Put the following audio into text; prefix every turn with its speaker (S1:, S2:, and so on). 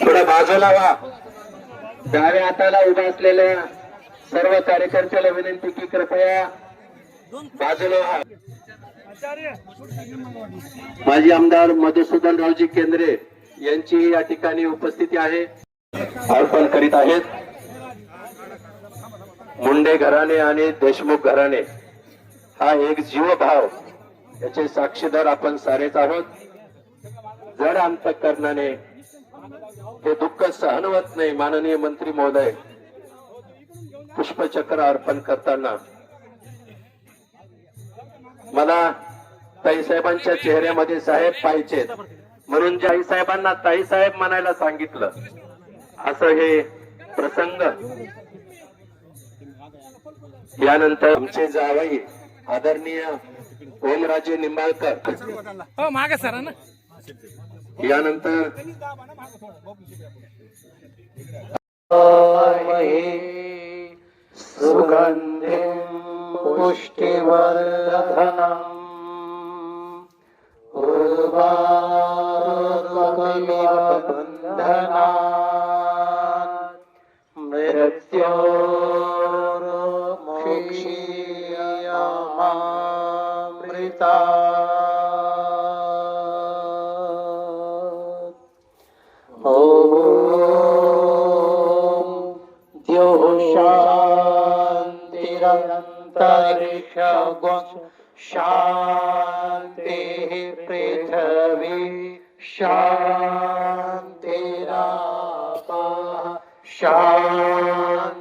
S1: थोडं बाजूला वा. डाव्या हाताला उभा असलेल्या सर्व कार्यकर्त्याला विनंती की कृपया बाजूला व्हा. माजी आमदार मधुसूदन रावजी केंद्रे यांची या ठिकाणी उपस्थिती आहे. अर्पण करीत आहेत. मुंडे घराणे आणि देशमुख घराणे हा एक जीवभाव. याचे साक्षीदार आपण सारेच आहोत. जर अंतकरणाने हे दुःख सहन होत नाही माननीय मंत्री महोदय पुष्पचक्र अर्पण करताना मला ताईसाहेबांच्या चेहऱ्यामध्ये साहेब पाहिजेत म्हणून ज्या साहेबांना ताईसाहेब म्हणायला सांगितलं असं हे प्रसंग यानंतर आमचे जावई आदरणीय ओमराजे निंबाळकर.
S2: हो मागे सर ना.
S1: यानंतर सुगंधिं पुष्टिवर्धनम् उर्वारुकमिव बन्धनात् मृत्योर्मुक्षीयमामृतात् ॐ द्योः शान्तिरन्तरिक्ष शान्तिः पृथिवी शान्तिरापः शान्तिरन्तरिक्ष